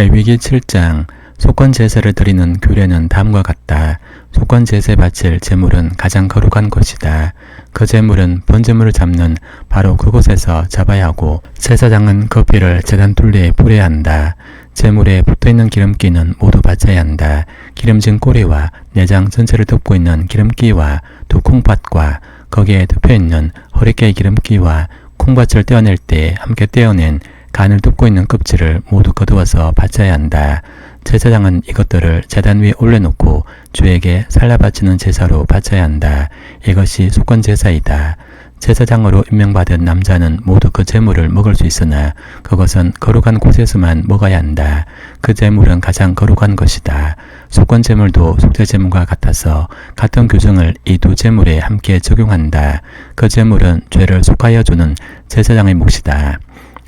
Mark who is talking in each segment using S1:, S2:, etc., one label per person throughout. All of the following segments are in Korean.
S1: 레위기 7장 속건 제사를 드리는 규례는 다음과 같다. 속건 제사에 바칠 제물은 가장 거룩한 것이다. 그 제물은 번제물을 잡는 바로 그곳에서 잡아야 하고 제사장은 그 피를 제단 둘레에 뿌려야 한다. 제물에 붙어있는 기름기는 모두 바쳐야 한다. 기름진 꼬리와 내장 전체를 덮고 있는 기름기와 두 콩팥과 거기에 덮여있는 허리깨 기름기와 콩밭을 떼어낼 때 함께 떼어낸 간을 덮고 있는 껍질을 모두 거두어서 바쳐야 한다. 제사장은 이것들을 제단 위에 올려놓고 주에게 살라 바치는 제사로 바쳐야 한다. 이것이 속건 제사이다. 제사장으로 임명받은 남자는 모두 그 제물을 먹을 수 있으나 그것은 거룩한 곳에서만 먹어야 한다. 그 제물은 가장 거룩한 것이다. 속건 제물도 속죄 제물과 같아서 같은 규정을 이두 제물에 함께 적용한다. 그 제물은 죄를 속하여 주는 제사장의 몫이다.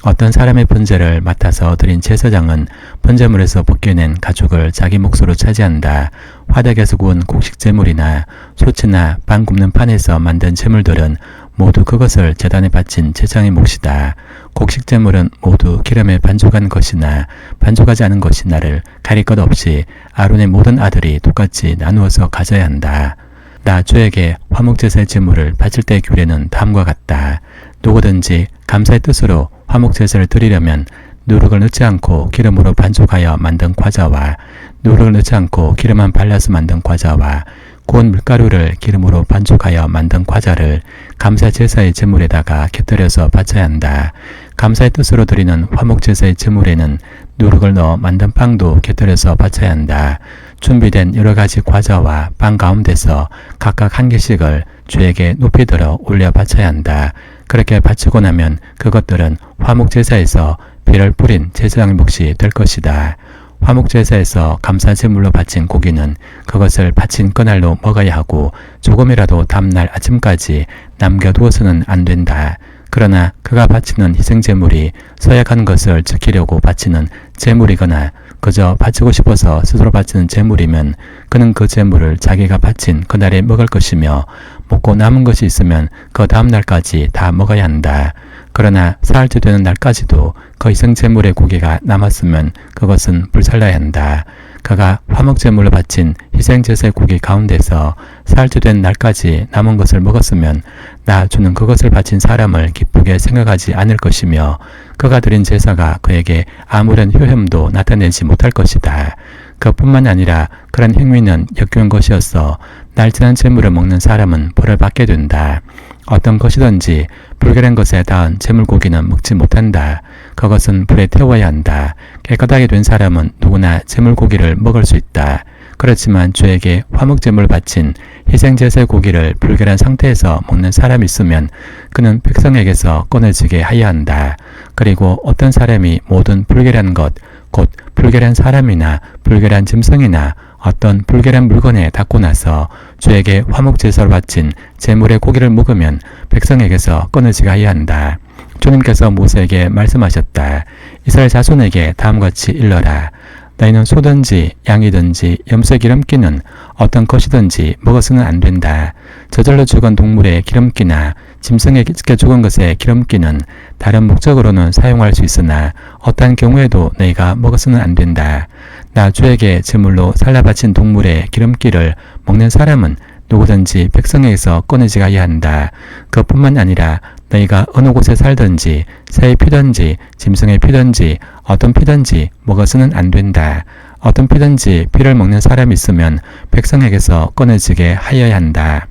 S1: 어떤 사람의 번제를 맡아서 드린 제사장은 번제물에서 벗겨낸 가죽을 자기 몫으로 차지한다. 화덕에서 구운 곡식 제물이나 소치나 빵 굽는 판에서 만든 제물들은 모두 그것을 재단에 바친 제장의 몫이다. 곡식 제물은 모두 기름에 반죽한 것이나 반죽하지 않은 것이나를 가릴 것 없이 아론의 모든 아들이 똑같이 나누어서 가져야 한다. 나 주에게 화목제사의 제물을 바칠 때의 규례는 다음과 같다. 누구든지 감사의 뜻으로 화목 제사를 드리려면 누룩을 넣지 않고 기름으로 반죽하여 만든 과자와 누룩을 넣지 않고 기름만 발라서 만든 과자와 구운 밀가루를 기름으로 반죽하여 만든 과자를 감사 제사의 제물에다가 곁들여서 바쳐야 한다. 감사의 뜻으로 드리는 화목 제사의 제물에는 누룩을 넣어 만든 빵도 곁들여서 바쳐야 한다. 준비된 여러 가지 과자와 빵 가운데서 각각 한 개씩을 주에게 높이 들어 올려 바쳐야 한다. 그렇게 바치고 나면 그것들은 화목제사에서 피를 뿌린 제사장의 몫이 될 것이다. 화목제사에서 감사제물로 바친 고기는 그것을 바친 그날로 먹어야 하고 조금이라도 다음날 아침까지 남겨두어서는 안 된다. 그러나 그가 바치는 희생제물이 서약한 것을 지키려고 바치는 제물이거나 그저 바치고 싶어서 스스로 바치는 제물이면 그는 그 제물을 자기가 바친 그날에 먹을 것이며 먹고 남은 것이 있으면 그 다음 날까지 다 먹어야 한다. 그러나 사흘째 되는 날까지도 그 희생제물의 고기가 남았으면 그것은 불살라야 한다. 그가 화목제물로 바친 희생제사의 고기 가운데서 사흘째 된 날까지 남은 것을 먹었으면 나 주는 그것을 바친 사람을 기쁘게 생각하지 않을 것이며 그가 드린 제사가 그에게 아무런 효험도 나타내지 못할 것이다. 그뿐만 아니라 그런 행위는 역겨운 것이었어 날지난 재물을 먹는 사람은 벌을 받게 된다. 어떤 것이든지 불결한 것에 닿은 재물고기는 먹지 못한다. 그것은 불에 태워야 한다. 깨끗하게 된 사람은 누구나 재물고기를 먹을 수 있다. 그렇지만 주에게 화목제물 바친 희생제사의 고기를 불결한 상태에서 먹는 사람이 있으면 그는 백성에게서 꺼내지게 하여야 한다. 그리고 어떤 사람이 모든 불결한 것, 곧 불결한 사람이나 불결한 짐승이나 어떤 불결한 물건에 닿고 나서 주에게 화목제사를 바친 제물의 고기를 먹으면 백성에게서 끊어지게 하여야 한다. 주님께서 모세에게 말씀하셨다. 이스라엘 자손에게 다음같이 일러라. 너희는 소든지 양이든지 염소의 기름기는 어떤 것이든지 먹어서는 안 된다. 저절로 죽은 동물의 기름기나 짐승에 죽은 것의 기름기는 다른 목적으로는 사용할 수 있으나 어떠한 경우에도 너희가 먹어서는 안 된다. 나 주에게 제물로 살라 바친 동물의 기름기를 먹는 사람은 누구든지 백성에게서 꺼내지가 해야 한다. 그뿐만 아니라 너희가 어느 곳에 살든지 새의 피든지 짐승의 피든지 어떤 피든지 먹어서는 안 된다. 어떤 피든지 피를 먹는 사람이 있으면 백성에게서 꺼내지게 하여야 한다.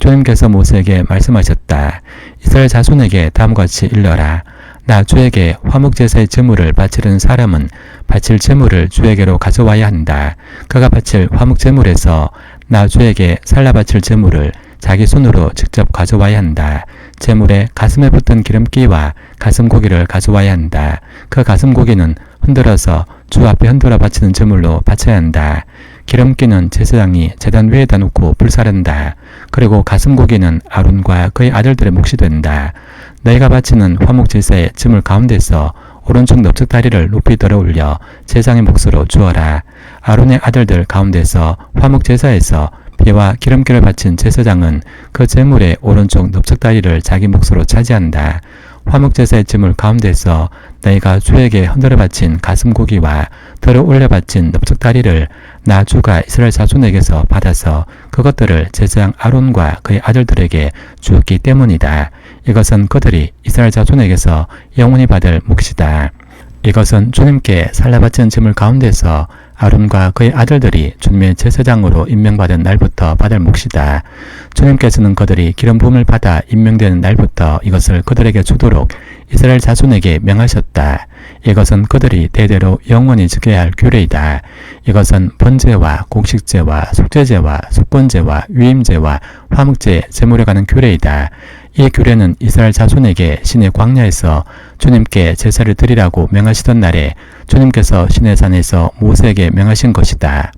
S1: 주님께서 모세에게 말씀하셨다. 이스라엘 자손에게 다음과 같이 일러라. 나 주에게 화목제사의 제물을 바치는 사람은 바칠 제물을 주에게로 가져와야 한다. 그가 바칠 화목제물에서 나 주에게 살라 바칠 제물을 자기 손으로 직접 가져와야 한다. 제물에 가슴에 붙은 기름기와 가슴 고기를 가져와야 한다. 그 가슴 고기는 흔들어서 주 앞에 흔들어 바치는 제물로 바쳐야 한다. 기름기는 제사장이 재단 위에다 놓고 불사른다. 그리고 가슴 고기는 아론과 그의 아들들의 몫이 된다. 너희가 바치는 화목 제사의 짐을 가운데서 오른쪽 넓적 다리를 높이 들어 올려 제장의 몫으로 주어라. 아론의 아들들 가운데서 화목 제사에서 피와 기름기를 바친 제사장은 그 제물의 오른쪽 넓적 다리를 자기 몫으로 차지한다. 화목제사의 짐을 가운데서 너희가 주에게 흔들어 바친 가슴 고기와 들어 올려 바친 넙적다리를 나 주가 이스라엘 자손에게서 받아서 그것들을 제사장 아론과 그의 아들들에게 주었기 때문이다. 이것은 그들이 이스라엘 자손에게서 영원히 받을 몫이다. 이것은 주님께 살라바친 짐을 가운데서 아론과 그의 아들들이 주님의 제사장으로 임명받은 날부터 받을 몫이다. 주님께서는 그들이 기름 부음을 받아 임명되는 날부터 이것을 그들에게 주도록 이스라엘 자손에게 명하셨다. 이것은 그들이 대대로 영원히 지켜야 할 규례이다. 이것은 번제와 공식제와 속죄제와 속건제와 위임제와 화목제 제물에 관한 규례이다. 이 규례는 이스라엘 자손에게 신의 광야에서 주님께 제사를 드리라고 명하시던 날에 주님께서 신의 산에서 모세에게 명하신 것이다.